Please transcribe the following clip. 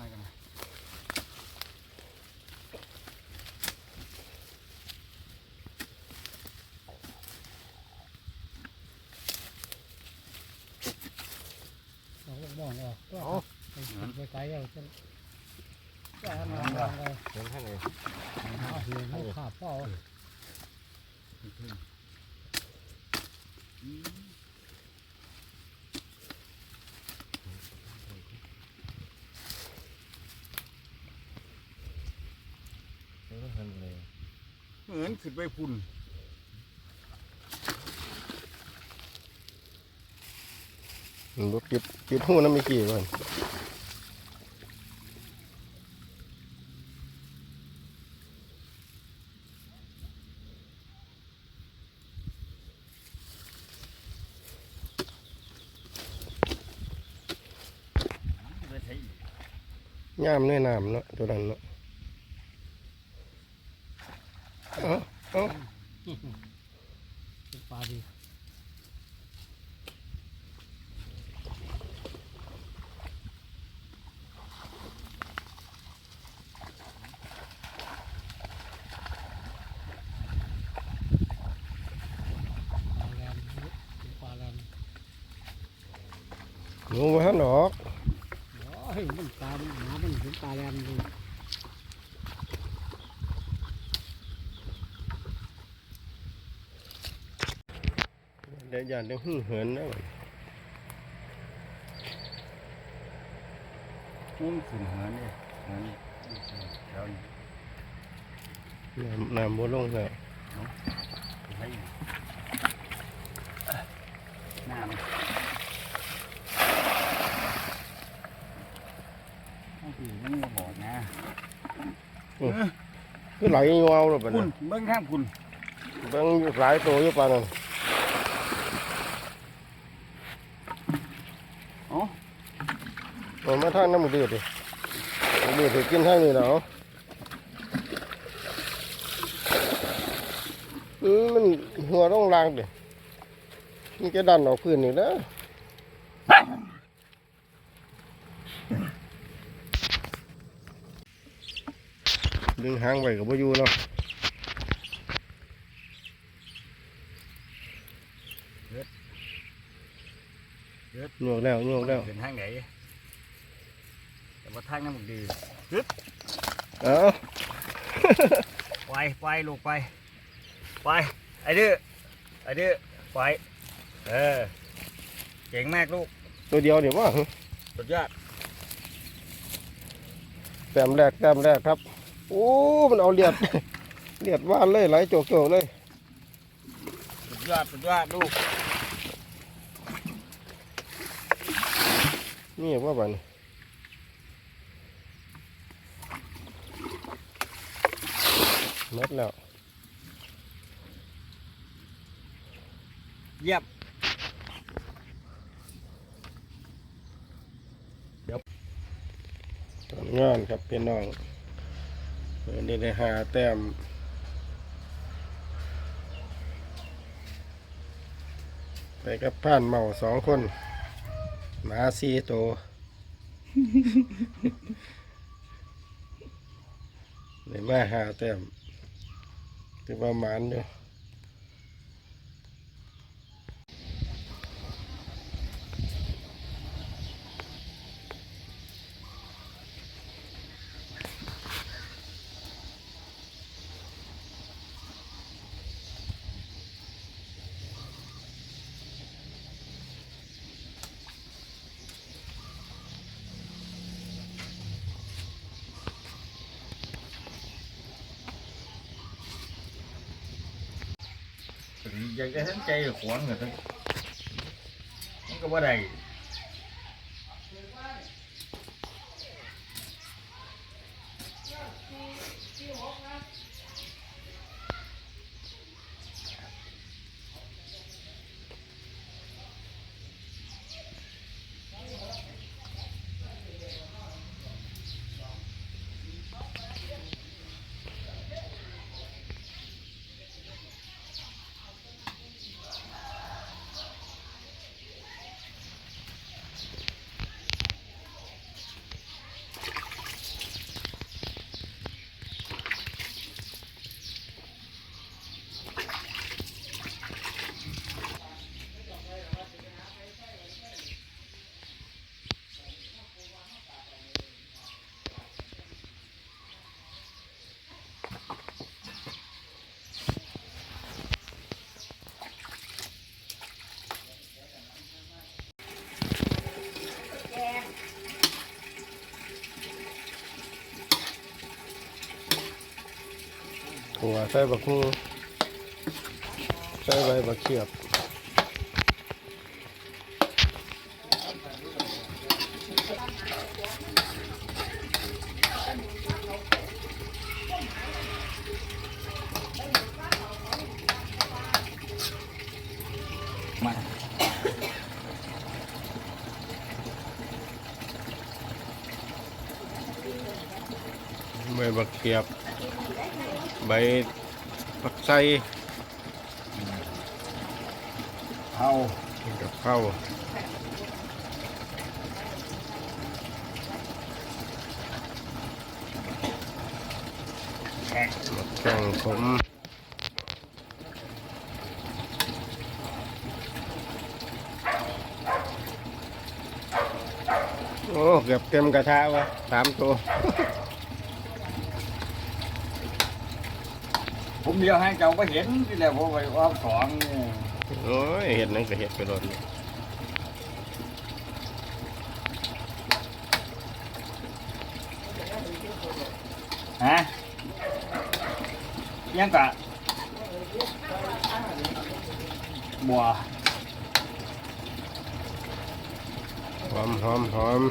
mai cái này bỏ rồi, bỏ cái cái rồi chân cái ăn ăn rồi, chân hai người, hai người không khả phao. มือนขึ้นไปพุ่นรถปิดปิดหูน้ำมีกี่วันเลยใช้อีกย่ามด้วยน้ำเนาะตัวนั้นเนาะ เอ้าเอ้า เป็นปลาดีปลาแรมเป็นปลาแรม หนูมาหันออก โอ้ยมันปลาหมามันเป็นปลาแรมดู เดี๋ยวอย่าเดี๋ยวหึ่งเหินนะมุ่งขึ้นเหินเนี่ยเหินแล้วนี่น้ำน้ำบัวลงแล้วใช้อีกน้ำต้องถือมันก็บอกนะคือไหลยาวเลยปะคุเนี่ณยเบิ้งข้างคุณเบางหลายตัวอยู่ปะนั่นอ๋ มันมาทางน้ำมันเดือดดิมันเดือดสิกินทางนี้แล้วอืมมันหัวต้องลางดิมันจะดันออกพื้นนี่นะดึงหางไว้กับพอยู่เนาะโยกแล้วโยกแล้ว เป็นทางไหน แต่ว่าทางนั้นมันดีเอ้าไปไปลูกไป ไป ไอ้ดื้อไอ้ดื้อไป เออ เก่งมากลูก ตัวเดียวเดี๋ยวว่าสุดยอดแต้มแรกแต้มแรกครับ โอ้ มันเอาเลียด เลียดว่านเลยไหลโจกโจกเลย สุดยอดสุดยอดลูก นี่ว่าบัดน มดแล้ว เยี่ยมทำงานครับพี่น้องเพื่อนได้ได้หาแต้มไปกับผ่านเมาสองคนหมาสี่ตัวได้มาหาแต้ม ถือว่าหมานอยู่ อยากจะทั้งใจขวางเหรอทั้งมันก็ว่าได้ วใส่บักฮูใส่ใบบักเขียบมาใบบักเขียบ ใบบักไส้ เอา กับข้าว แข่ง บักแข้งผมโอ้เกือบเต็มกระทะวะสามตัว ผมเดียวให้เจ้าก็เห็นที่แล้วผมไปว่าสองนี่ โอ้ยเห็ดนั่นก็เห็ดไปโดน ฮะยังกะบัว หอมหอมหอม